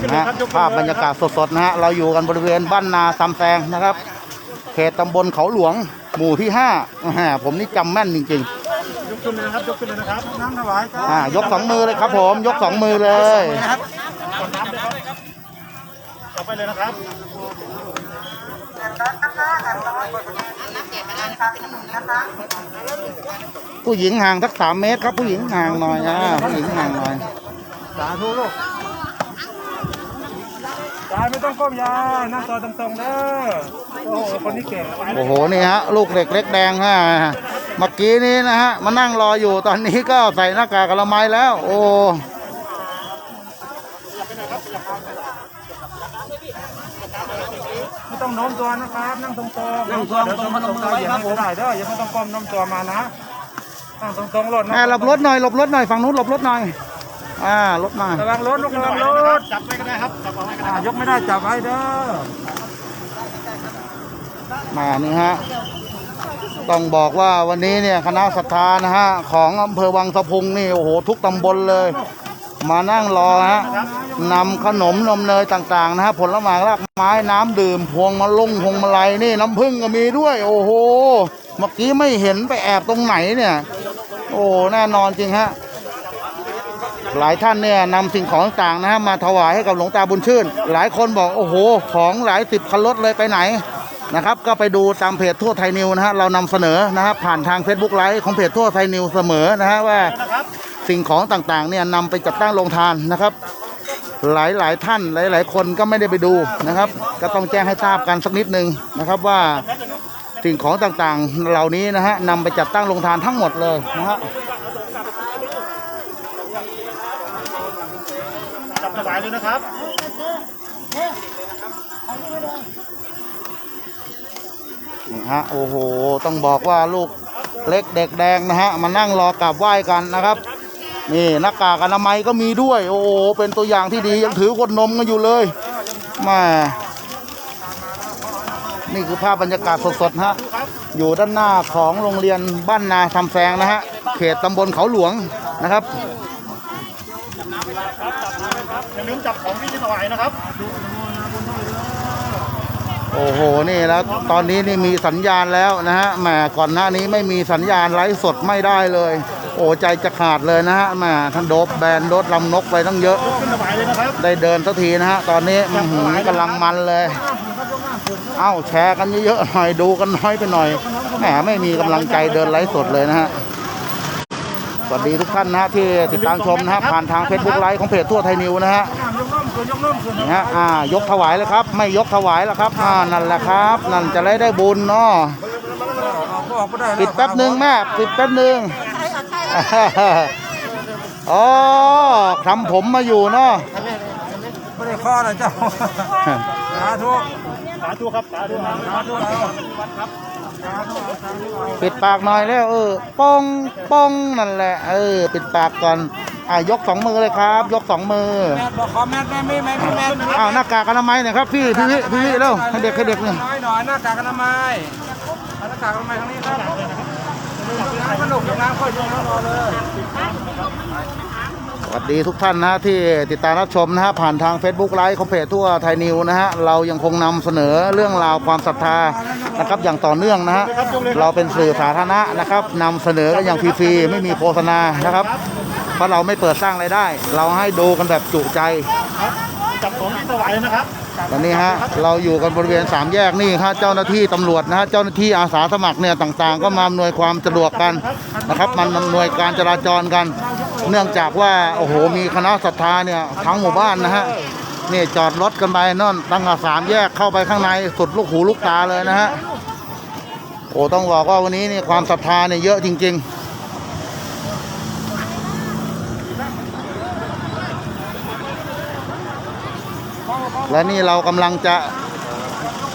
ขึ้นนะเลยฮะครับยกขึ้นภาพบรรยากาศสดๆนะฮะเราอยู่กันบริเวณบ้านนาซำแซงนะครับ เขตตำบลเขาหลวง หมู่ที่ห้าอ่าผมนี่จำแม่นจริงยกขึ้นเลยนะครับยกขึ้นเลยนะครับน้ำถวายครับๆอ่ายกสองมือเลยครับ ผมยกสองมือเลยกดน้ำเลยครับต่อไปเลยนะครับผู้หญิงห่างสักสามเมตรครับผู้หญิงห่างหน่อยอ่าผู้หญิงห่างหน่อยสาธุลูก ยายไม่ต้องก้มยายนั่งต่อตรงๆเด้อโอ้โหคนนี้เก่งโอ้โหนี่ฮะลูกเล็กเล็กแดงฮะเมื่อกี้นี้นะฮะมานั่งรออยู่ตอนนี้ก็ใส่หน้ากากอนามัยแล้ว โอ้ไม่ต้องโน้มตัวนะครับ นั่งตรงๆนั่งตรงตรงมาตรงๆอย่าไม่ได้เด้ออย่าไม่ต้องก้มโน้มตัวมานะนั่งตรงๆรถนะแม่หลบรถหน่อยหลบรถหน่อยฝั่งนู้นหลบรถหน่อย อ่ารถหน่อยระวังรถลูกระวังรถจับไว้ก็ได้ครับจับเอาไว้ก็ได้ยกไม่ได้จับไว้เด้อมานี่ฮะต้องบอกว่าวันนี้เนี่ยคณะศรัทธานะฮะของอำเภอวังสะพุงนี่โอ้โหทุกตำบลเลย มานั่งรอฮะนำขนมนมเนยต่างๆนะฮะผลไม้รากไม้น้ำดื่ม พวงมาลงพวงมาลัยนี่น้ำผึ้งก็มีด้วย โอ้โห เมื่อกี้ไม่เห็นไปแอบตรงไหนเนี่ย โอ้แน่นอนจริงฮะ หลายท่านเนี่ยนำสิ่งของต่างๆนะฮะมาถวายให้กับหลวงตาบุญชื่น หลายคนบอกโอ้โห ของหลายสิบคันรถเลยไปไหนนะครับก็ไปดูตามเพจทั่วไทยนิวนะฮะเรานำเสนอนะครับผ่านทาง Facebook ไลฟ์ของเพจทั่วไทยนิวเสมอนะฮะว่าสิ่งของต่างๆเนี่ยนำไปจัดตั้งโรงทานนะครับ หลายๆท่านหลาย ๆ คนก็ไม่ได้ไปดูนะครับ ก็ต้องแจ้งให้ทราบกันสักนิดนึงนะครับว่าสิ่งของต่างๆเหล่านี้นะฮะนำไปจัดตั้งโรงทานทั้งหมดเลยนะฮะ จับ ถวายเลยนะครับนี่ฮะโอ้โห ต้องบอกว่าลูกเล็กเด็กแดงนะฮะมานั่งรอกราบไหว้กันนะครับนี่หน้ากากอนามัยก็มีด้วย โอ้โหเป็นตัวอย่างที่ดียังถือขวดนมกันอยู่เลยแมานี่คือภาพบรรยากาศสดๆฮะอยู่ด้านหน้าของโรงเรียนบ้านนาทำแซงนะฮะเขตตำบลเขาหลวงนะครับ อย่าลืมจับของที่ถวายนะครับ โอ้โห นี่แล้วตอนนี้นี่มีสัญญาณแล้วนะฮะแหมก่อนหน้านี้ไม่มีสัญญาณไลฟ์สดไม่ได้เลย โอ้ใจจะขาดเลยนะฮะแหมท่านโดบแบนโดดลำนกไปตั้งเยอะ ขึ้นถวายเลยนะครับได้เดินสักทีนะฮะตอนนี้อื้อหือกำลังมันเลย เอ้าแชร์กันเยอะๆหน่อยดูกันน้อยไปหน่อยแหมไม่มีกำลังใจเดินไลฟ์สดเลยนะฮะ สวัสดีทุกท่านนะฮะที่ติดตามชมนะฮะผ่านทาง Facebook ไลฟ์ของเพจทั่วไทยนิวนะฮะยกน้อมคืนยกน้อมคืนนี่ฮะอ่ายกถวายเลยครับ ไม่ยกถวายแล้วครับอ่านั่นแหละครับ นั่นจะได้ได้บุญเนาะก็ออกไม่ได้ปิดแป๊บหนึ่งแม่ปิดแป๊บหนึ่งอ๋อทำผมมาอยู่เนาะไม่ได้ข้อเลยเจ้าสาธุสาธุครับสาธุสาธุครับ ปิดปากหน่อยแล้วเออป้องป้องนั่นแหละเออ ปิดปากก่อนอ่ายกสองมือเลยครับ ยกสองมือแม่บอกขอแม่แม่ไม่แม่ไม่แม่อ้าวหน้ากากอนามัยหน่อยครับพี่พี่พี่พี่เร็วให้เด็กให้เด็กหนึ่งน้อยหน่อยหน้ากากอนามัยหน้ากากอนามัยทางนี้ครับน้ำขนมยกน้ำค่อยยกน้ำรอเลย วัสดีทุกท่านนะฮะที่ติดตามรับชมนะฮะผ่านทาง Facebook ไลฟ์ของเพจทั่วไทยนิวนะฮะเรายังคงนำเสนอเรื่องราวความศรัทธานะครับอย่างต่อเนื่องนะฮะเราเป็นสื่อสาธารณะนะครับนำเสนอกันอย่างฟรีๆไม่มีโฆษณานะครับเพราะเราไม่เปิดสร้างรายได้ เราให้ดูกันแบบจุใจจับของที่ถวายเลยนะครับตอนนี้ฮะเราอยู่กันบริเวณสามแยกนี่ครับเจ้าหน้าที่ตำรวจนะฮะเจ้าหน้าที่อาสาสมัครเนี่ยต่างๆ ก็มาอำนวยความสะดวกกันนะครับมันอำนวยการจราจรกัน เนื่องจากว่าโอ้โหมีคณะศรัทธาเนี่ยทั้งหมู่บ้านนะฮะนี่จอดรถกันไปนั่นตั้งแต่สามแยกเข้าไปข้างในสุดลูกหูลูกตาเลยนะฮะโอ้ต้องบอกว่าวันนี้นี่ความศรัทธาเนี่ยเยอะจริง ๆและนี่เรากำลังจะ